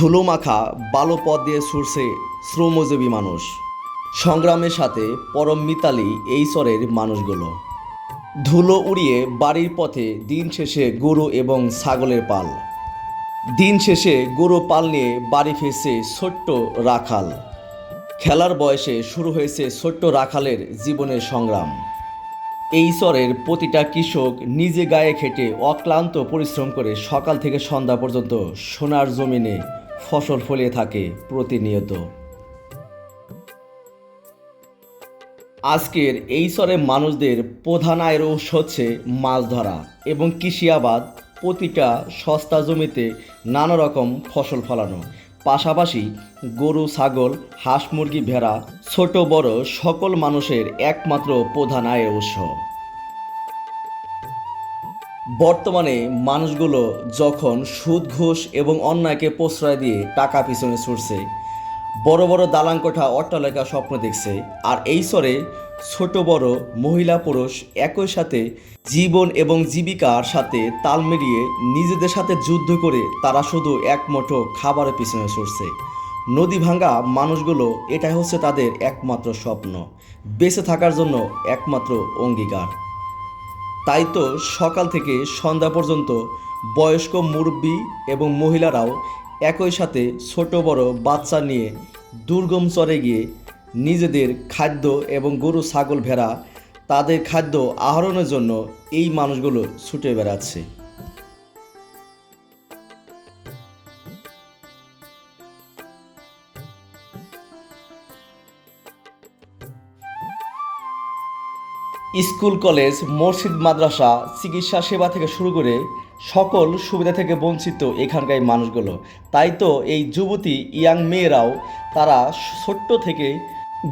ধুলো মাখা বালো পথ দিয়ে ছুটছে শ্রমজীবী মানুষ। সংগ্রামের সাথে পরম মিতালি এই স্বরের মানুষগুলো। ধুলো উড়িয়ে বাড়ির পথে দিন শেষে গরু এবং ছাগলের পাল। দিন শেষে গরু পাল নিয়ে বাড়ি ফিরছে ছোট্ট রাখাল। খেলার বয়সে শুরু হয়েছে ছোট্ট রাখালের জীবনের সংগ্রাম। এই স্বরের প্রতিটা কৃষক নিজে গায়ে খেটে অক্লান্ত পরিশ্রম করে সকাল থেকে সন্ধ্যা পর্যন্ত সোনার জমিনে ফসল ফলিয়ে থাকে প্রতিনিয়ত। আজকের এই স্তরের মানুষদের প্রধান আয়ের উৎস হচ্ছে মাছ ধরা এবং কৃষি আবাদ, প্রতিটা সস্তা জমিতে নানা রকম ফসল ফলানো। পাশাপাশি গরু, ছাগল, হাঁস, মুরগি, ভেড়া, ছোট, বড় সকল মানুষের একমাত্র প্রধান আয়ের উৎস। বর্তমানে মানুষগুলো যখন সুদ, ঘুষ এবং অন্যায়কে প্রশ্রয় দিয়ে টাকা পিছনে ছুটছে, বড় বড় দালান কোঠা অট্টালিকা স্বপ্ন দেখছে, আর এই স্বরে ছোট বড় মহিলা পুরুষ একই সাথে জীবন এবং জীবিকার সাথে তাল মিলিয়ে নিজেদের সাথে যুদ্ধ করে তারা শুধু এক মুঠো খাবারের পিছনে ছুটছে। নদী ভাঙ্গা মানুষগুলো এটাই হচ্ছে তাদের একমাত্র স্বপ্ন। বেঁচে থাকার জন্য একমাত্র অঙ্গীকার। তাই তো সকাল থেকে সন্ধ্যা পর্যন্ত বয়স্ক মুরব্বী এবং মহিলারাও একই সাথে ছোট বড় বাচ্চা নিয়ে দুর্গম চরে গিয়ে নিজেদের খাদ্য এবং গরু, ছাগল, ভেড়া তাদের খাদ্য আহরণের জন্য এই মানুষগুলো ছুটে বেড়াচ্ছে। স্কুল, কলেজ, মসজিদ, মাদ্রাসা, চিকিৎসা সেবা থেকে শুরু করে সকল সুবিধা থেকে বঞ্চিত এখানকার মানুষগুলো। তাই তো এই যুবতী ইয়াং মেয়েরাও তারা ছোট্ট থেকে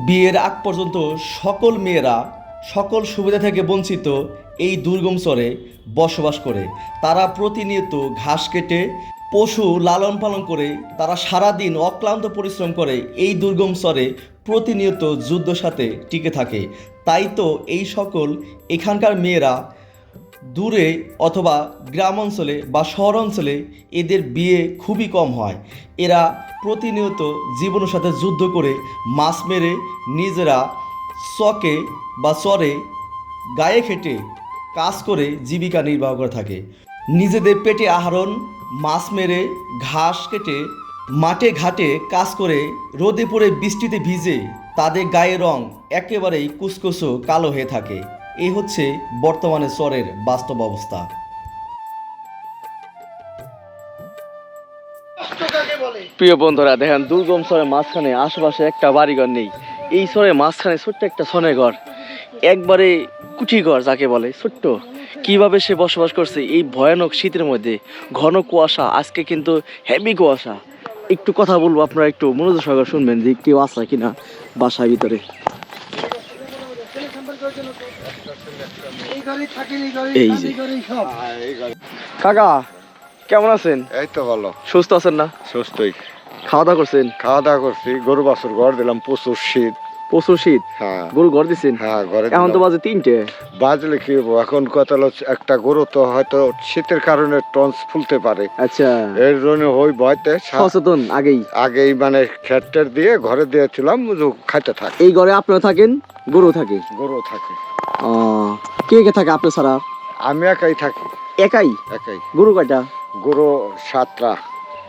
বিয়ের আগ পর্যন্ত সকল মেয়েরা সকল সুবিধা থেকে বঞ্চিত এই দুর্গম চরে বসবাস করে। তারা প্রতিনিয়ত ঘাস কেটে, পশু লালন পালন করে, তারা সারাদিন অক্লান্ত পরিশ্রম করে এই দুর্গম স্তরে প্রতিনিয়ত যুদ্ধ সাথে টিকে থাকে। তাই তো এই সকল এখানকার মেয়েরা দূরে অথবা গ্রাম অঞ্চলে বা শহর অঞ্চলে এদের বিয়ে খুবই কম হয়। এরা প্রতিনিয়ত জীবনের সাথে যুদ্ধ করে মাছ মেরে নিজেরা চকে বা চরে গায়ে খেটে কাজ করে জীবিকা নির্বাহ করে থাকে। নিজেদের পেটে আহরণ, মাছ মেরে ঘাস কেটে মাঠে ঘাটে কাজ করে রোদে পড়ে বৃষ্টিতে ভিজে তাদের গায়ের রং একেবারেই কুচকুচো কালো হয়ে থাকে। এই হচ্ছে বর্তমানে চরের বাস্তব অবস্থা। প্রিয় বন্ধুরা, দেখেন, দুর্গম চরের মাঝখানে আশেপাশে একটা বাড়িঘর নেই। এই চরের মাঝখানে ছোট্ট একটা সনে ঘর। একবারে কুঠি ঘর যাকে বলে, ছোট্ট। কীভাবে সে বসবাস করছে এই ভয়ানক শীতের মধ্যে? ঘন কুয়াশা, আজকে কিন্তু হেভি কুয়াশা। একটু কথা বলব আপনারা একটু মনোযোগ সহকারে শুনবেন যে কেউ আছে কিনা বাসার ভিতরে। এই যে। কাকা কেমন আছেন? এই তো ভালো। সুস্থ আছেন না? সুস্থই। খাওয়া দাওয়া করছেন? খাওয়া দাওয়া করছি গরু বাছুর ঘর দিলাম প্রচুর শীত। প্রচুর শীত। হ্যাঁ। গরু ঘর দিচ্ছেন হ্যাঁ এখন তো বাজে তিনটে। বাজলে কি? এখন একটা গরু তো হয়তো শীতের কারণে টন্স ফুলতে পারে। আচ্ছা। এর জন্য ওই ভয়তে সচেতন আগেই। আগেই মানে খেটের দিয়ে ঘরে দিয়েছিলাম যে খাইতে থাকে। এই ঘরে আপনারা থাকেন গরু থাকে? গরু থাকে। ও, কে কে থাকে আপনার ছাড়া? আমি একাই থাকি। একাই? একাই। গরু কয়টা? গরু সাতটা।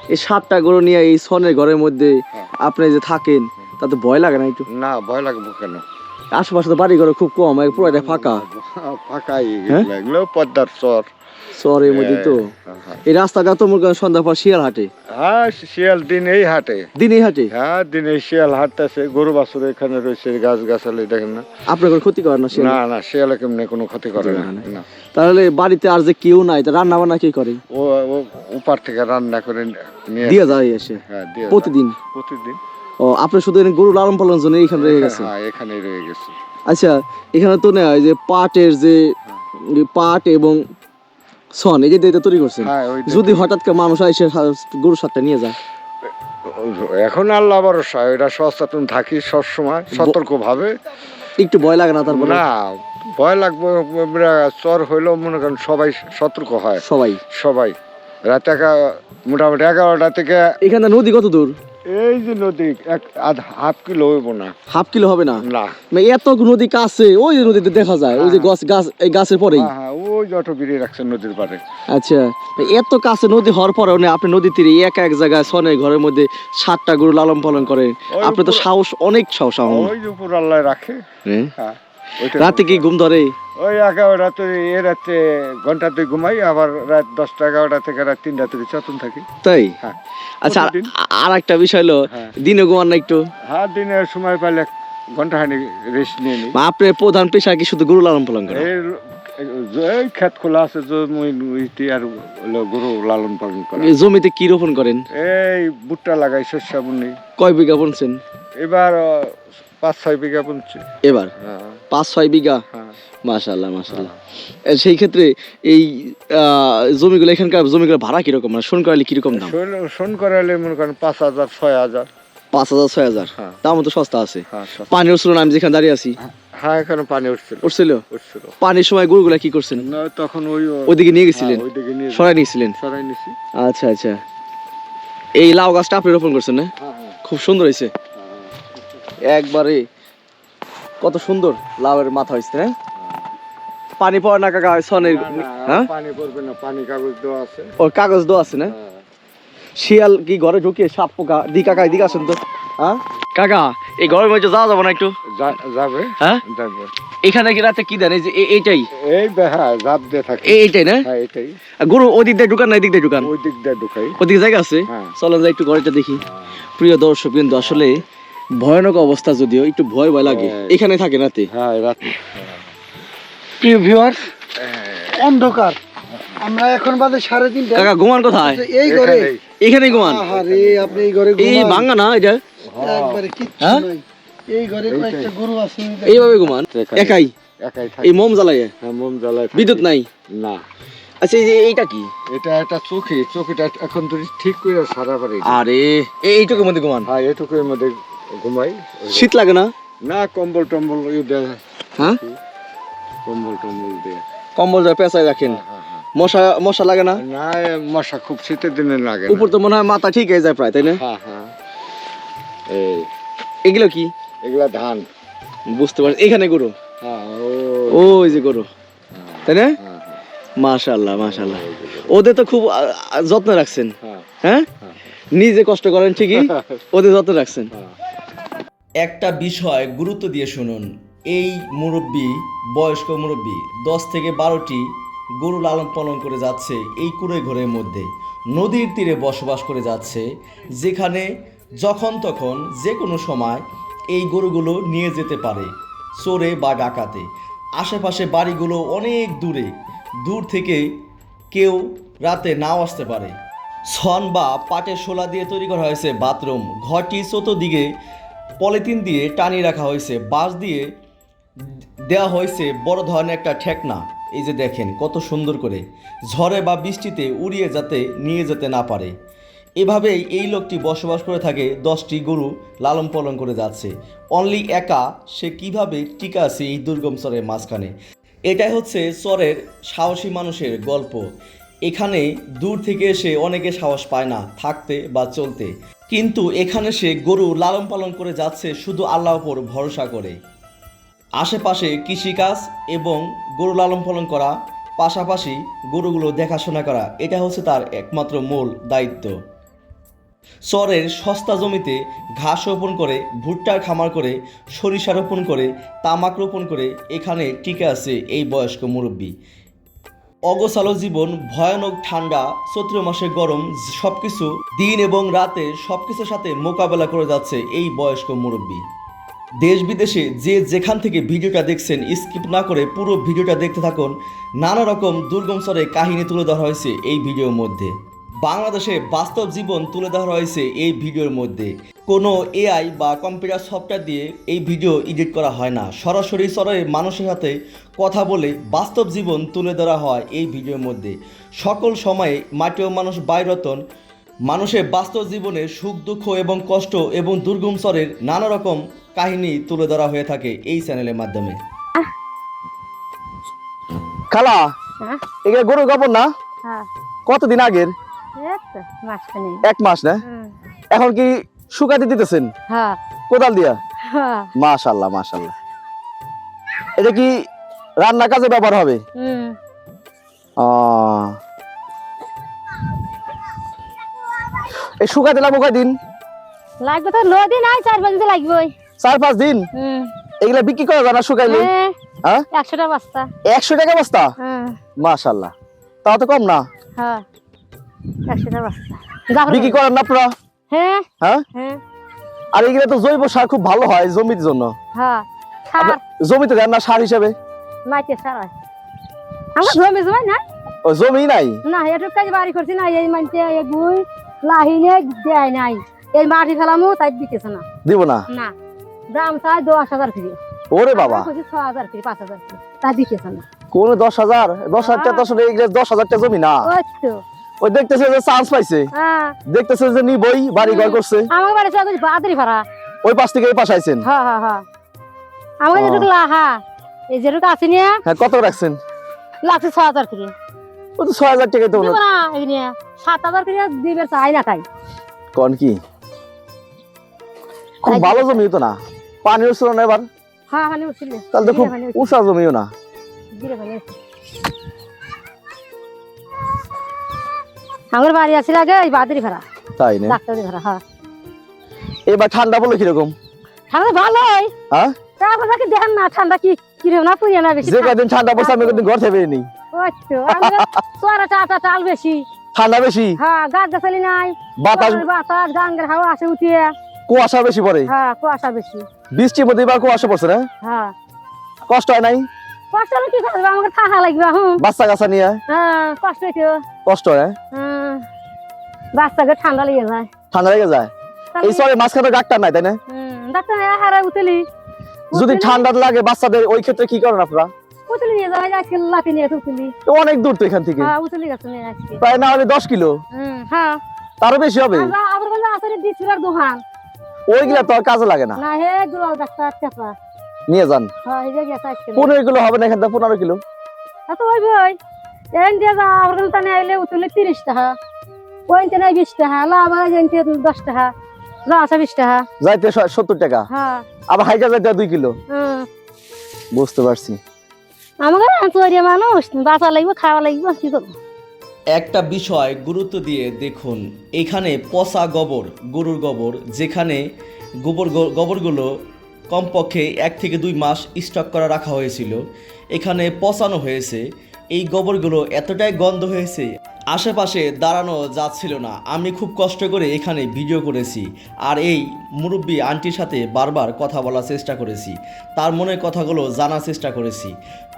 এই সাতটা গরু নিয়ে এই সনের ঘরের মধ্যে হ্যাঁ। আপনি যে থাকেন তাতে ভয় লাগে না একটু? না ভয় লাগবো কেন আশেপাশে তো বাড়ি ঘর খুব কম এক পুরোটা ফাঁকা। ফাঁকাই হ্যাঁ? এগুলো পদ্মার চর। মধ্যে তো। হ্যাঁ, হ্যাঁ। এই রাস্তাটা তো মনে পর শিয়াল হাটে। হ্যাঁ শিয়াল দিনেই হাটে। দিনই হাটে? হ্যাঁ দিনে শিয়াল হাঁটতেছে গরু বাছুর এখানে রয়েছে গাছ গাছালি দেখেন না। আপনার কোনো ক্ষতি করে না শিয়াল? না না শিয়ালে কেমনি কোনো ক্ষতি করে না তাহলে বাড়িতে আর যে কেউ নাই তা রান্না বান্না কি করে? ও ও উপার থেকে রান্না করে নিয়ে দিয়ে যায় এসে? হ্যাঁ প্রতিদিন? প্রতিদিন। ও আপনি শুধু গরু লালন পালনের জন্য এখানে রয়ে গেছে? হ্যাঁ এখানে রয়ে গেছে। আচ্ছা এখানে তো নেই যে পাটের যে যে পাট এবং সন এই যে দিয়ে তৈরি করছেন? হ্যাঁ যদি হঠাৎ করে মানুষ এসে হা- গরু সাতটা নিয়ে যায়? এখন আল্লাহ ভরসা এটা সচেতন থাকি সবসময় সতর্ক ভাবে একটু ভয় লাগে না তারপরে? না ভয় লাগবে চর হইলেও মনে করেন সবাই সতর্ক হয়। সবাই। সবাই। রাত এগা- মোটামুটি এগারোটা থেকে এখানে নদী কত দূর? এই যে নদী এক আধ হাফ কিলো হইব না। হাফ কিলো হবে না? না। মানে এত নদী কাছে ওই যে নদীতে দেখা যায় ওই যে গাছ গাছ এই গাছের পরেই? হ্যাঁ হ্যাঁ ওই যত বিড়িয়ে রাখছে নদীর পারে আচ্ছা এত কাছে নদী হওয়ার পরেও না আপনি নদী তীরে একা এক জায়গায় সনে ঘরের মধ্যে সাতটা গরু লালন পালন করেন? আপনি তো সাহস অনেক সাহস আমার। ওই উপর আল্লাহ রাখে। হ্যাঁ? রাতে কি ঘুম ধরে? ওই এগারোটা তো এ রাতে ঘণ্টা দুই ঘুমাই আবার রাত দশটা এগারোটা থেকে রাত তিনটা থেকে চতুন থাকি। তাই? হ্যাঁ। আচ্ছা আর- একটা বিষয় হলো হ্যাঁ। দিনে ঘুমান না একটু? হ্যাঁ দিনের সময় পাইলে ঘণ্টা হানি রেস্ট নিয়ে নিই আপনার প্রধান পেশা কি শুধু গরু লালন পালন এই এই খোলা আছে জমি উইটি আর গরু লালন পালন করে। জমিতে কি রোপণ করেন? এই ভুট্টা লাগাই শস্য বুনি। কয় বিঘা বুনছেন? এবার পাঁচ ছয় বিঘা বুনছি। এবার? হ্যাঁ। পাঁচ ছয় বিঘা? হ্যাঁ। মাশাল্লাহ মাশাল্লাহ সেই ক্ষেত্রে এই জমিগুলো এখানকার জমিগুলো ভাড়া কীরকম? মানে শোন করালে কীরকম দাম? শোন- করালে মনে করেন পাঁচ হাজার ছয় হাজার। পাঁচ হাজার ছয় হাজার? হ্যাঁ। দাম তো সস্তা আছে? হ্যাঁ পানি উঠছিল না আমি যেখানে দাঁড়িয়ে আছি? হ্যাঁ এখানে পানি উঠছিল। উঠছিল? উঠছিল। পানির সময় গরুগুলা কি করছেন? না, তখন ওই ওইদিকে নিয়ে গেছিলেন? হ্যাঁ, ওইদিকে নিয়ে সরাই নিয়েছিলেন? সরাই নিছি। আচ্ছা আচ্ছা। এই লাউ গাছটা আপনি রোপণ করছেন না? হ্যাঁ হ্যাঁ। খুব সুন্দর হয়েছে। একবারে কত সুন্দর লাউয়ের মাথা হয়েছে না পানি পড়ে না কাকা সনের হ্যাঁ? পানি পড়বে না পানি কাগজ দেওয়া আছে। ওর কাগজ দেওয়া আছে না? হ্যাঁ। শিয়াল কি ঘরে ঢুকে সাপ পোকা? দি কাকা এদিকে আসেন তো। হ্যাঁ? কাকা এই গরমের মধ্যে যাওয়া যাব না একটু? যাবে। হ্যাঁ? যাবে। এখানে কি রাতে কি দেন? এই যে এইটাই? এই হ্যাঁ জাপ দিয়ে থাকে। এইটাই না? হ্যাঁ আর গরু ওই দিক দিয়ে ঢুকান না এদিক দিয়ে ঢুকান? ওই দিক দিয়ে ঢুকাই। ওদিকে জায়গা আছে? হ্যাঁ। চলেন যাই একটু ঘরেটা দেখি। প্রিয় দর্শক কিন্তু আসলে ভয়ানক অবস্থা যদিও একটু ভয় ভয় লাগে। হ্যাঁ। এখানে থাকে রাতে। হ্যাঁ রাত। প্রিয় ভিউয়ার্স অন্ধকার। আমরা এখন বাজে সাড়ে তিনটা। কাকা ঘুমান কোথায়? এই ঘরে। এখানে ঘুমান। আহারে আপনি এই ঘরে এই ভাঙ্গা না এটা? একবারে কিচ্ছু হ্যাঁ? নাই। এই ঘরে কয়েকটা গরু আছে এইভাবে ঘুমান। একাই। একাই? থাকে। এই মোম জ্বালাইয়ে হ্যাঁ মোম জ্বালায় বিদ্যুৎ নাই? না। আচ্ছা এই যে এইটা কি? এটা একটা চোখে চোখেটা এখন তুই ঠিক করে সারা পারে আরে এই- এইটুকুর মধ্যে ঘুমান। হ্যাঁ মধ্যে ঘুমাই। শীত লাগে না? না কম্বল টম্বল দেয়। হ্যাঁ? কম্বল টম্বল দিয়ে। কম্বল পেঁচায় রাখেন। হ্যাঁ, হ্যাঁ। মশা মশা লাগে না? না মশা খুব শীতের দিনে লাগে উপর তো মনে হয় মাথা ঠিক হয়ে যায় প্রায় তাই না? হ্যাঁ হ্যাঁ। এই। এগুলো কি? এগুলা ধান। বুঝতে পারছি। এখানে গরু? হ্যাঁ ও। ওই যে গরু। তাই না? হ্যাঁ হ্যাঁ। মাশাল্লাহ মাশাল্লাহ ওদের তো খুব যত্ন রাখছেন। হ্যাঁ? হ্যাঁ হ্যাঁ। নিজে কষ্ট করেন ঠিকই ওদের যত্ন রাখছেন। হ্যাঁ। একটা বিষয় গুরুত্ব দিয়ে শুনুন। এই মুরব্বী, বয়স্ক মুরব্বী, দশ থেকে বারোটি গরু লালন পালন করে যাচ্ছে এই কুড়ে ঘরের মধ্যে। নদীর তীরে বসবাস করে যাচ্ছে, যেখানে যখন তখন যে কোনো সময় এই গরুগুলো নিয়ে যেতে পারে, চোরে বা ডাকাতে। আশেপাশে বাড়িগুলো অনেক দূরে, দূর থেকে কেউ রাতে নাও আসতে পারে। ছন বা পাটের শোলা দিয়ে তৈরি করা হয়েছে বাথরুম। ঘরটি চতুর্দিকে পলিথিন দিয়ে টানিয়ে রাখা হয়েছে, বাঁশ দিয়ে দেওয়া হয়েছে বড় ধরনের একটা ঠেকনা। এই যে দেখেন, কত সুন্দর করে। ঝড়ে বা বৃষ্টিতে উড়িয়ে যাতে নিয়ে যেতে না পারে। এভাবেই এই লোকটি বসবাস করে থাকে দশটি গরু লালন পালন করে যাচ্ছে। অনলি একা সে কীভাবে টিকা আছে এই দুর্গম চরের মাঝখানে? এটাই হচ্ছে চরের সাহসী মানুষের গল্প। এখানে দূর থেকে এসে অনেকে সাহস পায় না থাকতে বা চলতে। কিন্তু এখানে সে গরু লালন পালন করে যাচ্ছে শুধু আল্লাহ ওপর ভরসা করে। আশেপাশে কৃষিকাজ এবং গরু লালন পালন করা, পাশাপাশি গরুগুলো দেখাশোনা করা, এটা হচ্ছে তার একমাত্র মূল দায়িত্ব। চরের সস্তা জমিতে ঘাস রোপণ করে, ভুট্টার খামার করে, সরিষা রোপণ করে, তামাক রোপণ করে এখানে টিকে আছে এই বয়স্ক মুরব্বী। অগোছালো জীবন, ভয়ানক ঠান্ডা, চৈত্র মাসে গরম, সবকিছু দিন এবং রাতে সবকিছুর সাথে মোকাবেলা করে যাচ্ছে এই বয়স্ক মুরব্বী। দেশ বিদেশে যে যেখান থেকে ভিডিওটা দেখছেন, স্কিপ না করে পুরো ভিডিওটা দেখতে থাকুন। নানা রকম দুর্গম স্বরে কাহিনী তুলে ধরা হয়েছে এই ভিডিওর মধ্যে। বাংলাদেশে বাস্তব জীবন তুলে ধরা হয়েছে এই ভিডিওর মধ্যে। কোনো এআই বা কম্পিউটার সফটওয়্যার দিয়ে এই ভিডিও এডিট করা হয় না। সরাসরি স্তরের মানুষের সাথে কথা বলে বাস্তব জীবন তুলে ধরা হয় এই ভিডিওর মধ্যে। সকল সময়ে মাটিও মানুষ বাইরতন মানুষের বাস্তব জীবনের সুখ দুঃখ এবং কষ্ট এবং দুর্গম স্বরের নানা রকম কাহিনী তুলে ধরা হয়ে থাকে এই চ্যানেলের মাধ্যমে। খালা হ্যাঁ? এগুলো গরু কাপড় না? হ্যাঁ। কতদিন আগের? এক মাস না? এখন কি শুকাতে দিতেছেন? হ্যাঁ। কোদাল দিয়া? হ্যাঁ। মাশাল্লাহ মাশাল্লাহ। এটা কি রান্না কাজে ব্যবহার হবে? হুম। এই শুকাতে লাগবো কয়দিন? লাগবে তো দিন নাই চার পাঁচ দিন লাগবে চার পাঁচ দিন? হুম। এগুলা বিক্রি করা যায় না শুকাইলে? হ্যাঁ। হ্যাঁ? একশোটা বস্তা। একশো টাকা বস্তা? হ্যাঁ। মাশাল্লাহ। তাও তো কম না? হ্যাঁ। একশোটা বস্তা। বিক্রি করেন না আপনারা? হ্যাঁ? হ্যাঁ? আর এগুলা তো জৈব সার খুব ভালো হয় জমির জন্য। হ্যাঁ জমিতে দেন না সার হিসেবে? মাইতে সার হয়। আমার জমি জমাই না ও জমি নাই? না কাজ বাড়ি করছি না এই মানতে এই লাহিনে দেয় নাই। এই মাটি ফেলামু তাই দিতেছে না। দিব না? না। দাম চাই দশ হাজার ফিরে। ওরে বাবা। ছ হাজার ফিরে পাঁচ হাজার ফিরে। দিতেছে না। কোন দশ হাজার? দশ হাজার টাকা দশ হাজার এগুলা দশ হাজার টাকা জমি না? ওই দেখতেছে যে চান্স পাইছে। হ্যাঁ। দেখতেছে যে নিবই বাড়ি ঘর করছে। আমার বাড়ি চলে বাদরি ভাড়া। ওই পাশ থেকে এই পাশে আইছেন? হ্যাঁ হ্যাঁ হ্যাঁ আমার যেটুকু লাহা এই যেটুকু আছে নিয়ে হ্যাঁ কত রাখছেন? লাগছে ছ হাজার ও তো ছয় হাজার টাকা তো না সাত হাজার ফিরে দিবে চাই না তাই। কোন কি? খুব ভালো। জমি হতো না। পানি উঠছিল না এবার? হ্যাঁ হ্যাঁ উঠছিল। তাহলে তো খুব পানি উষা জমিও না। আমার বাড়ি আছে আগে এই বাদরি ভাড়া। তাই না? ডাক্তারি ভাড়া হ্যাঁ। এবার ঠান্ডা পড়ল কীরকম? ঠান্ডা ভালোই। হ্যাঁ? তারপর নাকি দেখেন না ঠান্ডা কি কীরকম না পুড়িয়ে না বেশি। যে কদিন ঠান্ডা পড়ছে আমি কদিন ঘর থেকে নি ওই তো সোয়ারা চাটা চাল বেশি। ঠান্ডা বেশি? হ্যাঁ গাছ গাছালি নাই। বাতাস বাতাস গাঙ্গের হাওয়া আসে উঠিয়ে। কুয়াশা বেশি পড়ে। হ্যাঁ কুয়াশা বেশি। বৃষ্টির মধ্যে এবার কুয়াশা পড়ছে না? হ্যাঁ। কষ্ট হয় নাই? কষ্ট হলে কি করবে? আমাকে থাকা লাগবে হুম বাচ্চা কাচ্চা নিয়ে? হ্যাঁ কষ্ট হইতো কষ্ট হয়? হ্যাঁ? বাচ্চাকে ঠান্ডা লেগে যায়। ঠান্ডা লেগে যায়? এই সরে মাঝখানে ডাক্তার নাই তাই না? হুম, ডাক্তার হারা উতলি। যদি ঠান্ডা লাগে বাচ্চাদের ওই ক্ষেত্রে কি করেন আপনারা? উতলি নিয়ে যাওয়া আজকে নিয়ে উতলি। তো অনেক দূর তো এখান থেকে। হ্যাঁ উতলি গেছে আজকে। প্রায় না হলে দশ কিলো? হুম, হ্যাঁ। তারও বেশি হবে? আবার বললে আসলে দিছিলার দোকান। ওইগুলা তো আর কাজে লাগে না। না হে দুলাল ডাক্তার চাপা। নিয়ে যান। হ্যাঁ পনেরো কিলো হবে না এখান থেকে? পনেরো কিলো? আইলে উতলি তিরিশ টাকা। ওই বিশ টাকা হয় দশ টাকা বিশ টাকা। যাইতে সত্তর টাকা? হ্যাঁ। আবার যাইতে দুই কিলো? হুম বুঝতে পারছি। আমাকে মানুষ বাঁচা লাগবে খাওয়া লাগবে কি করব? একটা বিষয় গুরুত্ব দিয়ে দেখুন। এখানে পচা গোবর গরুর গোবর যেখানে গোবর গ- গোবরগুলো কমপক্ষে এক থেকে দুই মাস স্টক করা রাখা হয়েছিল। এখানে পচানো হয়েছে। এই গোবরগুলো এতটাই গন্ধ হয়েছে, আশেপাশে দাঁড়ানো যাচ্ছিল না। আমি খুব কষ্ট করে এখানে ভিডিও করেছি আর এই মুরব্বী আন্টির সাথে বারবার কথা বলার চেষ্টা করেছি। তার মনের কথাগুলো জানার চেষ্টা করেছি।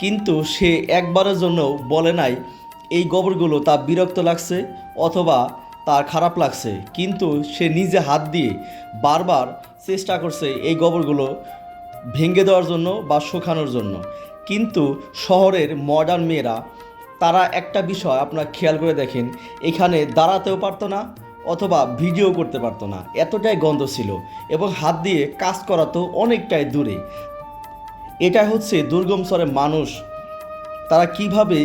কিন্তু সে একবারের জন্য বলে নাই, এই গোবরগুলো তার বিরক্ত লাগছে অথবা তার খারাপ লাগছে। কিন্তু সে নিজে হাত দিয়ে বারবার চেষ্টা করছে এই গোবরগুলো ভেঙে দেওয়ার জন্য বা শুকানোর জন্য। কিন্তু শহরের মডার্ন মেয়েরা, তারা একটা বিষয় আপনার খেয়াল করে দেখেন, এখানে দাঁড়াতেও পারতো না অথবা ভিডিও করতে পারতো না। এতটাই গন্ধ ছিল এবং হাত দিয়ে কাজ করা তো অনেকটাই দূরে। এটা হচ্ছে দুর্গম স্তরের মানুষ, তারা কীভাবে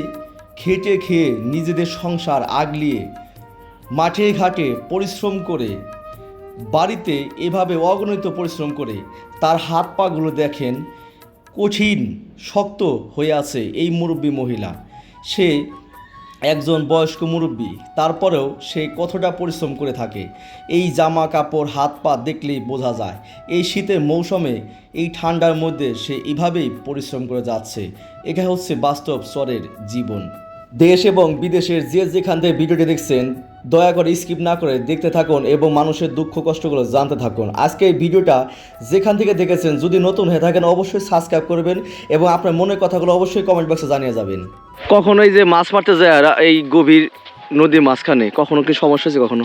খেটে খেয়ে নিজেদের সংসার আগলিয়ে, মাঠে ঘাটে পরিশ্রম করে বাড়িতে এভাবে অগণিত পরিশ্রম করে তার হাত পাগুলো দেখেন কঠিন, শক্ত হয়ে আছে এই মুরব্বী মহিলা। সে একজন বয়স্ক মুরব্বী, তারপরেও সে কতটা পরিশ্রম করে থাকে। এই জামা কাপড় হাত পা দেখলেই বোঝা যায়, এই শীতের মৌসুমে, এই ঠান্ডার মধ্যে সে এভাবেই পরিশ্রম করে যাচ্ছে। এটা হচ্ছে বাস্তব স্বরের জীবন। দেশ এবং বিদেশের যে যেখান থেকে ভিডিওটি দেখছেন দয়া করে স্কিপ না করে দেখতে থাকুন এবং মানুষের দুঃখ কষ্টগুলো জানতে থাকুন। আজকে এই ভিডিওটা যেখান থেকে দেখেছেন যদি নতুন হয়ে থাকেন অবশ্যই সাবস্ক্রাইব করবেন এবং আপনার মনের কথাগুলো অবশ্যই কমেন্ট বক্সে জানিয়ে যাবেন। কখনো এই যে মাছ মারতে যায় এই গভীর নদীর মাঝখানে কখনো কি সমস্যা হয়েছে কখনো?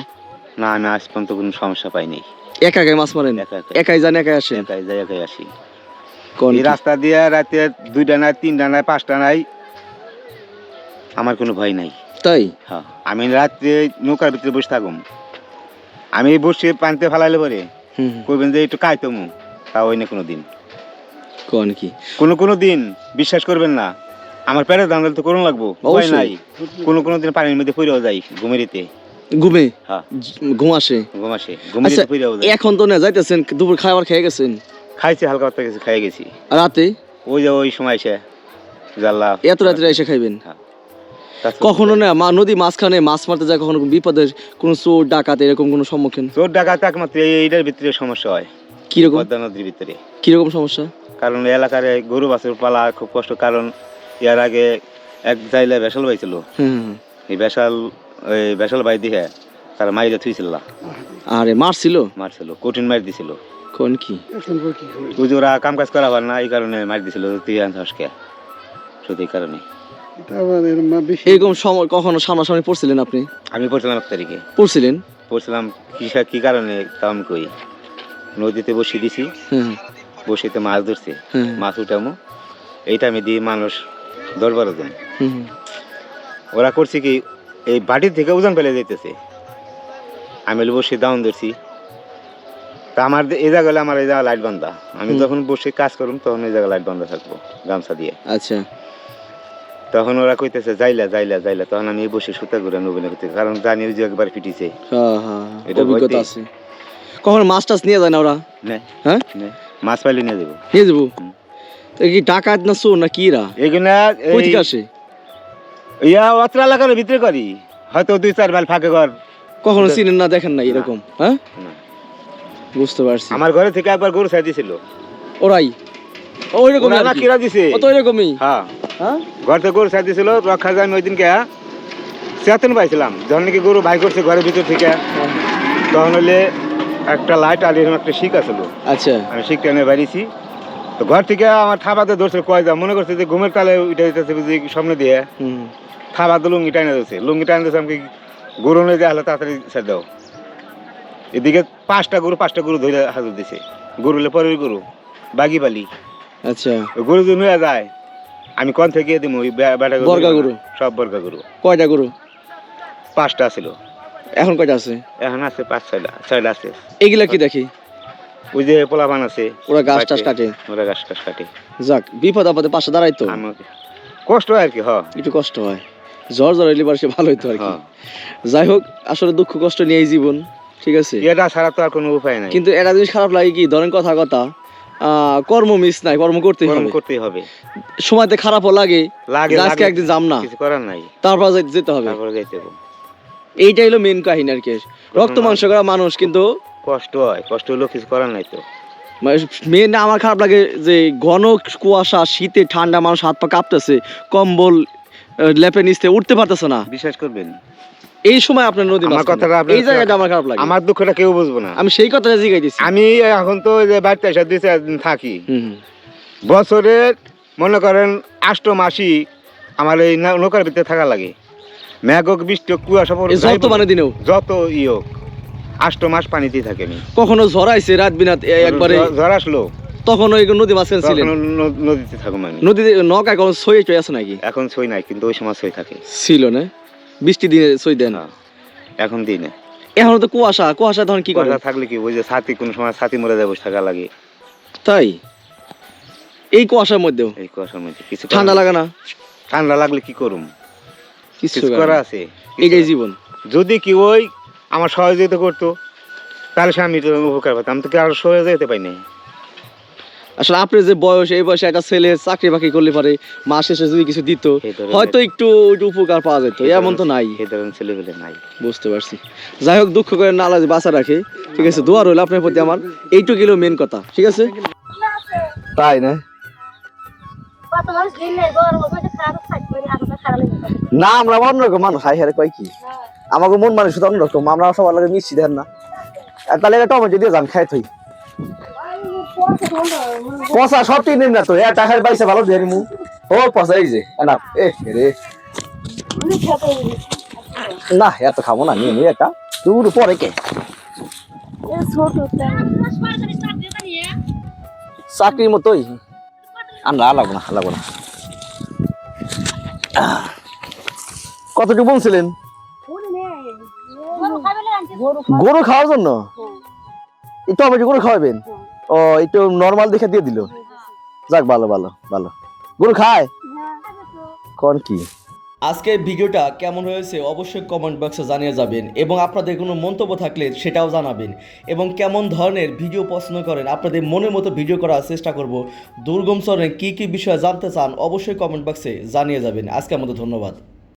না আমি আজ পর্যন্ত কোনো সমস্যা পাইনি। একা একাই মাছ মারেন? একা একা একাই যান একাই আসেন? একাই যাই একাই আসি। কোন এই রাস্তা দিয়ে রাতে দুইটা নাই তিনটা নাই পাঁচটা নাই আমার কোনো ভয় নাই। তাই হ্যাঁ। আমি রাত্রে নৌকার ভিতরে বসে থাকুম। আমি বসে পানিতে ফেলাইলে পরে কইবেন যে একটু কাইতমু তা হয় না কোনো দিন। কোন কি? কোনো কোনো দিন বিশ্বাস করবেন না। আমার পেটে দাম তো করুন লাগবো ভয় নাই। কোনো কোনো দিন পানির মধ্যে পড়েও যাই ঘুমেরিতে। ঘুমে? হ্যাঁ। জ- ঘুম আসে? ঘুম আসে ঘুম আচ্ছা এখন তো না যাইতেছেন দুপুর খাবার খেয়ে গেছেন? খাইছি হালকা পাতলা কিছু খাই গেছি। রাতে? ওই যে ওই সময় এসে জাল্লা এত রাত্রে এসে খাইবেন? তারপর- কখনো না মা নদী মাঝখানে মাছ মারতে যায় কখনো বিপদের কোনো চোর ডাকাত এরকম কোনো সম্মুখীন? চোর ডাকাত একমাত্র এইটার ভিতরে সমস্যা হয়। কীরকম? পদ্মা নদীর ভিতরে। কীরকম সমস্যা? কারণ এলাকার গরু বাছুর পালা খুব কষ্ট কারণ এর আগে এক জাইলে ভেসাল পাইছিল হুম এই ভেসাল ওই ভেসাল বাই দিয়ে তারা মাইরে থুইছিল। আরে মারছিল? মারছিল কঠিন মার দিছিল। কোন কি? ওই যে ওরা কাম কাজ করা পারে না এই কারণে মার দিছিল তিরান হাসকে শুধু এই কারণে। এরকম সময় কখনো সামনাসামনি পড়ছিলেন আপনি? আমি পড়ছিলাম এক তারিখে। পড়ছিলেন? পড়ছিলাম কিসা কি কারণে? তা আমি কই। নদীতে বসে দিছি। হ্যাঁ। বসিতে মাছ ধরছে। হ্যাঁ। মাছ উঠামো। এই টাইমে দিয়ে মানুষ দশ বারো জন ওরা করছে কি এই বাটির থেকে ওজন ফেলে যেতেছে আমি বসে দাউন ধরছি। তা আমার এই জায়গা হলে আমার এই জায়গা লাইট বান্ধা আমি যখন বসে কাজ করুম তখন এই জায়গা লাইট বান্ধা থাকব গামছা দিয়ে। আচ্ছা। তখন ওরা কইতেছে যাইলা যাইলা যাইলা তখন আমি বসে সুতা ঘুরে নবীন করতে কারণ জানি যে একবার ফিটিছে হ্যাঁ হ্যাঁ এটা অভিজ্ঞতা আছে। কখনো মাছ টাছ নিয়ে যায় না ওরা? হ্যাঁ? মাছ পাইলে নিয়ে যাব। নিয়ে যাব। কি ডাকাত না চোর না কিরা এইগুলা কই থেকে আসে? ইয়া অত্র এলাকার ভিতরে করি। হয়তো দুই চার মাইল ফাঁকে ঘর। কখনো চিনেন না দেখেন না এরকম হ্যাঁ? বুঝতে পারছি। আমার ঘরে থেকে একবার গরু ছাই দিছিল। ওরাই? ওই রকম না কিরা দিছে? ও তো এরকমই হ্যাঁ। ঘর থেকে গরু ছাই দিছিল রক্ষা যায় আমি ওই দিনকে চেতন পাইছিলাম। যখন নাকি গরু বাই করছে ঘরের ভিতর থেকে তখন হলে একটা লাইট আর এরকম একটা শিক আসলো। আচ্ছা। আমি শিখ টেনে বাড়িছি তো ঘর থেকে আমার থাবাতে ধরছে কয় যা মনে করছে যে ঘুমের তালে উঠে যেতেছে যে সামনে দিয়ে। হুম। থাবাতে লুঙ্গি টাইনে দিচ্ছে লুঙ্গি টাইনে দিচ্ছে আমাকে গরু নিয়ে দেওয়া হলো তাড়াতাড়ি ছেড়ে দাও। এদিকে পাঁচটা গরু পাঁচটা গরু ধরে হাজার দিছে। গরু হলে পরের গরু বাগি পালি আচ্ছা। গরু যদি নিয়ে যায় আমি কোন থেকে দিব ওই বেটা বর্গা গরু? সব বর্গা গরু। কয়টা গরু? পাঁচটা ছিল এখন কয়টা আছে? এখন আছে পাঁচ ছয়টা। ছয়টা আছে। এগুলা কি দেখি? ওই যে পোলাপান আছে। ওরা গাছ টাছ কাটে। ওরা গাছ টাছ কাটে। যাক বিপদ আপদে পাশে দাঁড়াই তো। আমাকে কষ্ট হয় আর কি হ। একটু কষ্ট হয়। জ্বর জ্বর এলে সে ভালো হইতো আর কি। যাই হোক আসলে দুঃখ কষ্ট নিয়েই জীবন ঠিক আছে? এটা ছাড়া তো আর কোনো উপায় নাই। কিন্তু একটা জিনিস খারাপ লাগে কি? ধরেন কথা কথা। কর্ম মিস নাই কর্ম করতেই হবে। করতেই হবে। সময়তে খারাপও লাগে লাগে আজকে একদিন যাম না। কিছু করার নাই। তারপর যেতে হবে। তারপরে হবে। এইটাই হলো মেন কাহিনী আর কি। রক্ত মাংস করা মানুষ কিন্তু কষ্ট হয় কষ্ট হলেও কিছু করার নাই তো। মেন আমার খারাপ লাগে যে ঘন কুয়াশা শীতে ঠান্ডা মানুষ হাত পা কাঁপতেছে কম্বল লেপে নিচতে উঠতে পারতেছে না। বিশ্বাস করবেন? এই সময় আপনার নদী আমার কথাটা আপনার- এই জায়গাটা আমার খারাপ লাগে। আমার দুঃখটা কেউ বুঝব না। আমি সেই কথাটা জিগাই দিছি আমি এখন তো যে বাড়িতে এসে দুই চার দিন থাকি। বছরের মনে করেন আষ্ট মাসই আমার এই নৌকার ভিতরে থাকা লাগে। মেঘ হোক বৃষ্টি কুয়াশা যাই যত মানে দিনেও। যত ই হোক আষ্ট মাস পানিতেই থাকে আমি কখনো ঝরাইছে রাত বিনাত একবারে। ঝড়- আসলো। তখন ওই নদী মাঝখানে ছিলেন নদীতে থাকুম আমি নদীতে নৌকা কখন সই চই আছে নাকি? এখন ছই নাই কিন্তু ওই সময় ছই থাকে। ছিল না? বৃষ্টি দিনে সই দেন। এখন দিই না। এখন তো কুয়াশা কুয়াশা তখন কি করে? কুয়াশা থাকলে কি ওই যে ছাতি কোনো সময় ছাতি মরে যায় বসে থাকা লাগে। তাই? এই কুয়াশার মধ্যেও? এই কুয়াশার মধ্যে কিছু ঠান্ডা লাগে না? ঠান্ডা লাগলে কি করুম? কিছু করা। আছে এইটাই জীবন। যদি কি ওই আমার সহযোগিতা করতো তাহলে আমি তো উপকার পেতাম তো তো আর সহযোগিতা পাই নাই? আসলে আপনার যে বয়স এই বয়সে একটা ছেলে চাকরি বাকরি করলে পারে মাস শেষে যদি কিছু দিত হয়তো একটু একটু উপকার পাওয়া যেত এমন তো নাই। ছেলেপেলে নাই। বুঝতে পারছি। যাই হোক দুঃখ করে না লাগে বাঁচা রাখে। ঠিক আছে দোয়া রইল আপনার প্রতি আমার। এইটুকু গেলেও মেন কথা ঠিক আছে? তাই না? না আমরা অন্যরকম মানুষ হাই হারে কয় কি? আমাকে মন মানুষ অন্যরকম আমরা সবার লাগে মিষ্টি দেন না? তাহলে এটা টমেটো দিয়ে যান খাই থই। পচা সব তিন দিন না তো। এ, টাকার পাইছে ভালো দিয়ে মু ও, পচা, এই যে না এ, রে। না এত খাব না, নিয়ে এটা দূর পরে কে? ছোট চাকরির মতোই। আমরা লাগবো না লাগবো না। কতটুকু বলছিলেন? গরু খাওয়ার জন্য? এই টমেটো গরু খাওয়াবেন। ও, একটু নর্মাল দেখে দিয়ে দিল। যাক, ভালো ভালো ভালো। গরু, খায়? কোন কি? আজকের ভিডিওটা কেমন হয়েছে অবশ্যই কমেন্ট বক্সে জানিয়ে যাবেন এবং আপনাদের কোনো মন্তব্য থাকলে সেটাও জানাবেন এবং কেমন ধরনের ভিডিও পছন্দ করেন, আপনাদের মনের মতো ভিডিও করার চেষ্টা করব। দুর্গম চরণে কী কী বিষয়ে জানতে চান অবশ্যই কমেন্ট বক্সে জানিয়ে যাবেন। আজকের মতো ধন্যবাদ।